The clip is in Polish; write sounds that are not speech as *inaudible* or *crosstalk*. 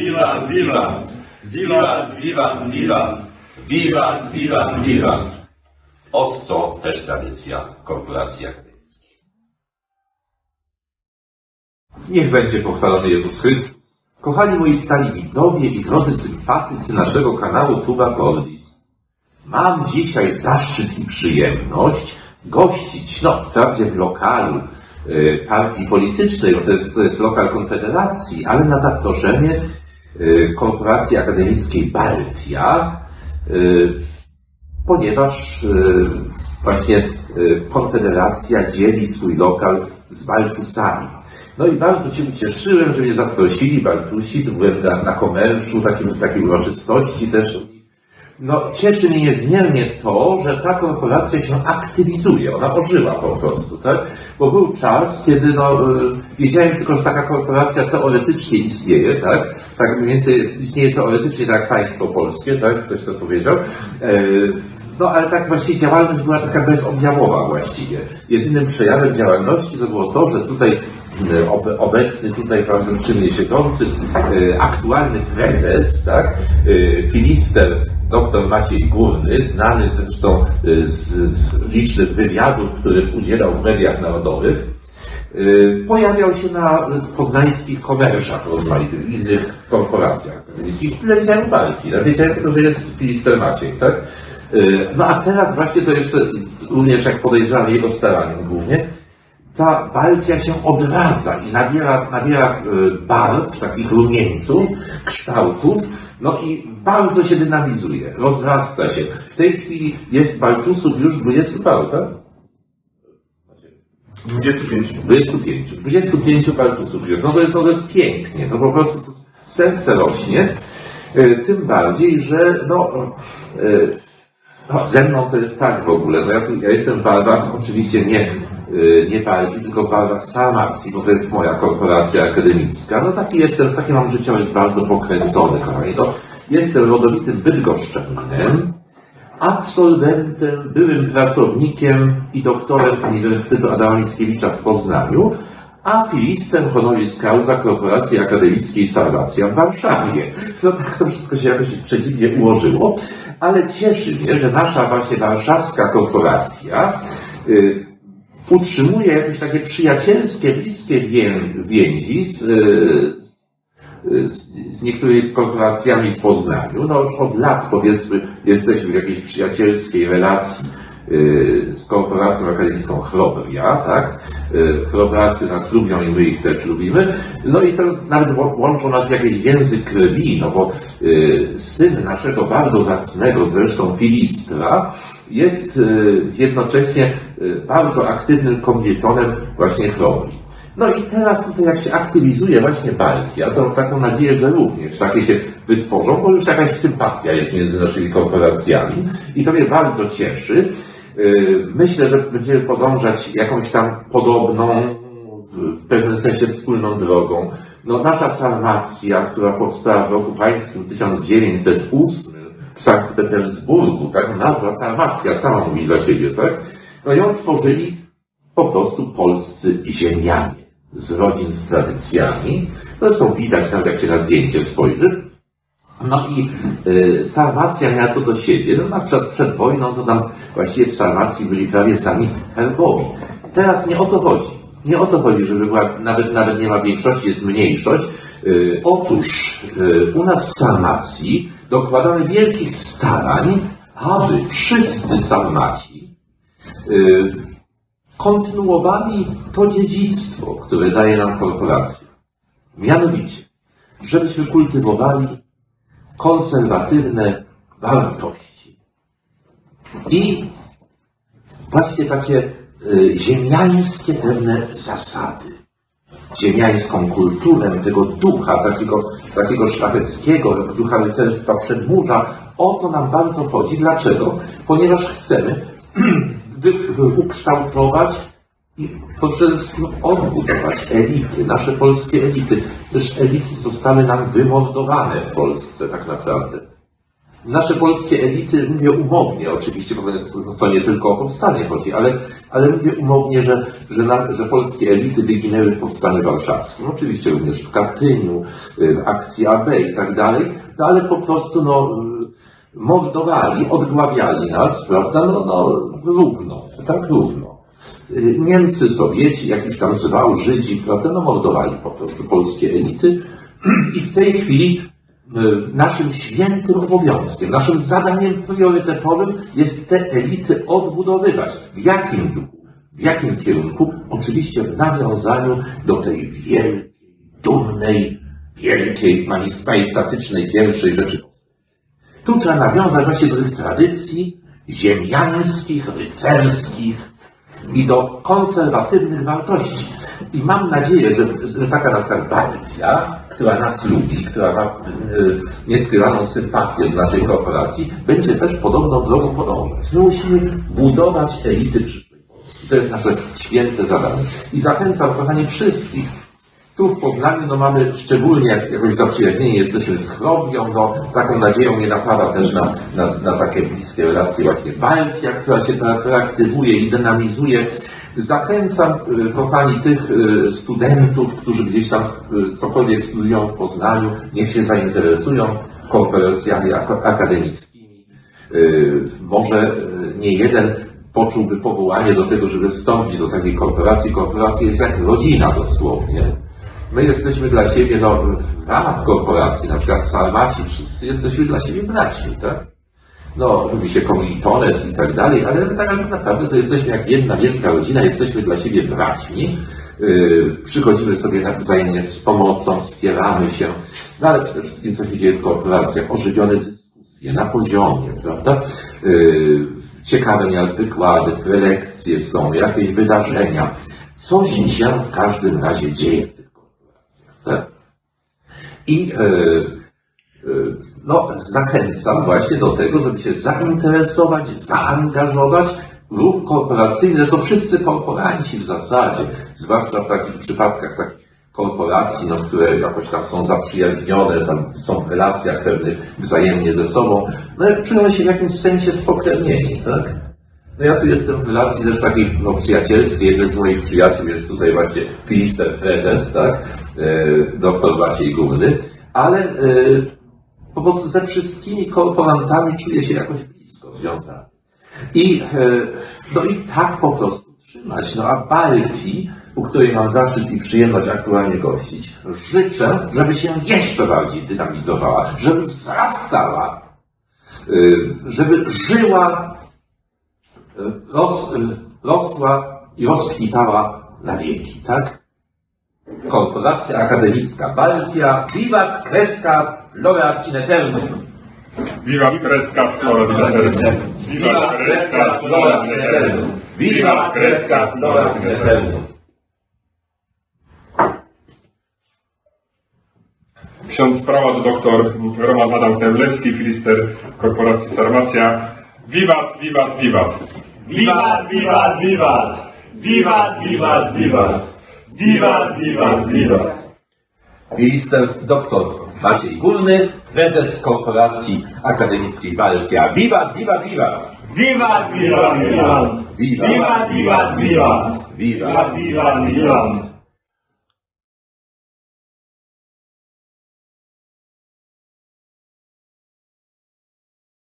wiwat, wiwat, wiwat, wiwat, wiwat, wiwat, wiwat, wiwat. Od co też tradycja korporacji akademickiej. Niech będzie pochwalony Jezus Chrystus. Kochani moi stali widzowie i drodzy sympatycy naszego kanału Tuba Gordis. Mam dzisiaj zaszczyt i przyjemność gościć, no wprawdzie w lokalu y, partii politycznej, bo to jest, to jest lokal Konfederacji, ale na zaproszenie Korporacji Akademickiej Baltia, y, ponieważ y, właśnie y, Konfederacja dzieli swój lokal z Baltusami. No i bardzo się ucieszyłem, że mnie zaprosili Baltusi, tu byłem na, na komerszu, takim, takiej uroczystości też. No, cieszy mnie niezmiernie to, że ta korporacja się aktywizuje, ona ożyła po prostu, tak? Bo był czas, kiedy no, y, wiedziałem tylko, że taka korporacja teoretycznie istnieje, tak? Tak mniej więcej istnieje teoretycznie tak państwo polskie, tak? Ktoś to powiedział. E, no ale tak właściwie działalność była taka bezobjawowa właściwie. Jedynym przejawem działalności to było to, że tutaj obe- obecny tutaj mnie siedzący y, aktualny prezes, tak, filister dr Maciej Górny, znany zresztą y, z, z licznych wywiadów, których udzielał w mediach narodowych, y, pojawiał się na poznańskich komerszach rozmaitych innych korporacjach akademickich. Tyle wiedziałem Baltii. Ja wiedziałem tylko, że jest filister Maciej, tak? Y, No a teraz właśnie to jeszcze, również jak podejrzewam jego staraniem głównie, ta Baltia się odradza i nabiera, nabiera y, barw, takich rumieńców, kształtów, no i bardzo się dynamizuje, rozrasta się. W tej chwili jest Baltusów już 20 paru, tak? 25. 25. 25 Baltusów jest. No to jest, no to jest pięknie, to po prostu to serce rośnie. Y, Tym bardziej, że no, y, no, ze mną to jest tak w ogóle. No ja, tu, ja jestem w oczywiście nie, nie Baltii, tylko barwach Sarmacji, bo to jest moja korporacja akademicka. No taki jestem, taki mam życiorys bardzo pokręcony, kochani. No, jestem rodowitym bydgoszczaninem, absolwentem, byłym pracownikiem i doktorem Uniwersytetu Adama Mickiewicza w Poznaniu, a filistem honoris causa Korporacji Akademickiej Sarmacja w Warszawie. No tak to wszystko się jakoś przedziwnie ułożyło, ale cieszy mnie, że nasza właśnie warszawska korporacja y, utrzymuje jakieś takie przyjacielskie, bliskie wię, więzi z, y, z, z niektórymi korporacjami w Poznaniu. No już od lat powiedzmy jesteśmy w jakiejś przyjacielskiej relacji y, z korporacją akademicką Chrobria, tak? Y, Chrobracy nas lubią i my ich też lubimy. No i to nawet łączą nas w jakieś więzy krwi, no bo y, syn naszego bardzo zacnego zresztą filistra jest y, jednocześnie y, bardzo aktywnym kombitonem właśnie Chrobrii. No i teraz tutaj jak się aktywizuje właśnie Baltia, to mam taką nadzieję, że również takie się wytworzą, bo już jakaś sympatia jest między naszymi korporacjami i to mnie bardzo cieszy. Yy, Myślę, że będziemy podążać jakąś tam podobną, w, w pewnym sensie wspólną drogą. No, nasza Sarmacja, która powstała w roku pańskim 1908 w Sankt Petersburgu, tak, nazwa Sarmacja sama mówi za siebie, tak? No ją tworzyli po prostu polscy ziemianie z rodzin z tradycjami. Zresztą widać nawet jak się na zdjęcie spojrzy. No i y, Sarmacja miała to do siebie. No, na przed, przed wojną to tam właściwie w Sarmacji byli prawie sami herbowi. Teraz nie o to chodzi. Nie o to chodzi, żeby była, nawet, nawet nie ma większości, jest mniejszość. Y, otóż y, u nas w Sarmacji dokładamy wielkich starań, aby wszyscy Sarmaci y, kontynuowali to dziedzictwo, które daje nam korporacja. Mianowicie, żebyśmy kultywowali konserwatywne wartości. I właśnie takie y, ziemiańskie pewne zasady. Ziemiańską kulturę, tego ducha, takiego, takiego szlacheckiego, ducha rycerstwa przedmurza. O to nam bardzo chodzi. Dlaczego? Ponieważ chcemy *clears throat* ukształtować i przede wszystkim odbudować elity, nasze polskie elity. Też elity zostały nam wymordowane w Polsce tak naprawdę. nasze polskie elity, mówię umownie oczywiście, bo to- to nie tylko o powstanie chodzi, ale, ale mówię umownie, że, że, na, że polskie elity wyginęły w powstaniu warszawskim. Oczywiście również w Katyniu, y, w akcji AB i tak dalej, no ale po prostu no, y, mordowali, odgławiali nas, prawda, no, no równo, tak równo. Y, Niemcy, Sowieci, jakiś tam zwał, Żydzi, prawda, no mordowali po prostu polskie elity *clears throat* i w tej chwili y, naszym świętym obowiązkiem, naszym zadaniem priorytetowym jest te elity odbudowywać. W jakim duchu? W jakim kierunku? Oczywiście w nawiązaniu do tej wielkiej, dumnej, wielkiej, majestatycznej pierwszej Rzeczypospolitej. Tu trzeba nawiązać właśnie do tych tradycji ziemiańskich, rycerskich i do konserwatywnych wartości. I mam nadzieję, że, że taka na przykład Belgia, która nas lubi, która ma y, nieskrywaną sympatię do naszej korporacji, będzie też podobną drogą podążać. My musimy budować elity przyszłej Polski. To jest nasze święte zadanie. I zachęcam, kochani, wszystkich, tu w Poznaniu no, mamy szczególnie jak jakoś zaprzyjaźnieni jesteśmy z Chrobią, no, taką nadzieją mnie napawa też na, na, na takie bliskie relacje właśnie Baltia, która się teraz reaktywuje i dynamizuje. Zachęcam, y, kochani, tych y, studentów, którzy gdzieś tam y, cokolwiek studiują w Poznaniu, niech się zainteresują korporacjami ak- akademickimi. Może nie jeden poczułby powołanie do tego, żeby wstąpić do takiej korporacji. Korporacja jest jak rodzina dosłownie. My jesteśmy dla siebie, no, w ramach korporacji, na przykład Salmaci, wszyscy jesteśmy dla siebie braćmi, tak? No, mówi się komunitones i tak dalej, ale tak naprawdę to jesteśmy jak jedna wielka rodzina, jesteśmy dla siebie braćmi. Yy, przychodzimy sobie nawzajem z pomocą, wspieramy się, no ale przede wszystkim, co się dzieje w korporacjach, ożywione dyskusje na poziomie, prawda? Yy, ciekawe nieraz wykłady, prelekcje są, jakieś wydarzenia. Coś się w każdym razie dzieje w tych tak? I e, e, no, zachęcam właśnie do tego, żeby się zainteresować, zaangażować. Ruch korporacyjny, zresztą wszyscy korporanci w zasadzie, zwłaszcza w takich przypadkach takich korporacji, no, które jakoś tam są zaprzyjaźnione, tam są w relacjach pewnych wzajemnie ze sobą, no czują się w jakimś sensie spokrewnieni, tak? No ja tu jestem w relacji też takiej no, przyjacielskiej. Jeden z moich przyjaciół jest tutaj właśnie Filister Prezes, tak? E, doktor Maciej Górny. Ale e, po prostu ze wszystkimi korporantami czuję się jakoś blisko związany. I, e, no i tak po prostu trzymać. No a Balti, u której mam zaszczyt i przyjemność aktualnie gościć, życzę, żeby się jeszcze bardziej dynamizowała, żeby wzrastała, żeby żyła ros, rosła i rozkwitała na wieki, tak? Korporacja Akademicka Baltia, Vivat Crescat Laureat in Eternum. Viva Crescat Laureat in Eternum. Viva Crescat Laureat in Eternum. Viva Crescat Laureat in Eternum. Ksiądz prawa to doktor Roman Adam Knemlewski, filister korporacji Sarmacja. Wiwat, wiwat, wiwat. Vivat, vivat, vivat! Vivat, vivat, vivat! Vivat, vivat, vivat! Minister doktor Maciej Górny, prezes Korporacji Akademickiej! Vivat, vivat, vivat! Vivat, Vivat, vivat, vivat! Vivat. Vivat, vivat, vivat!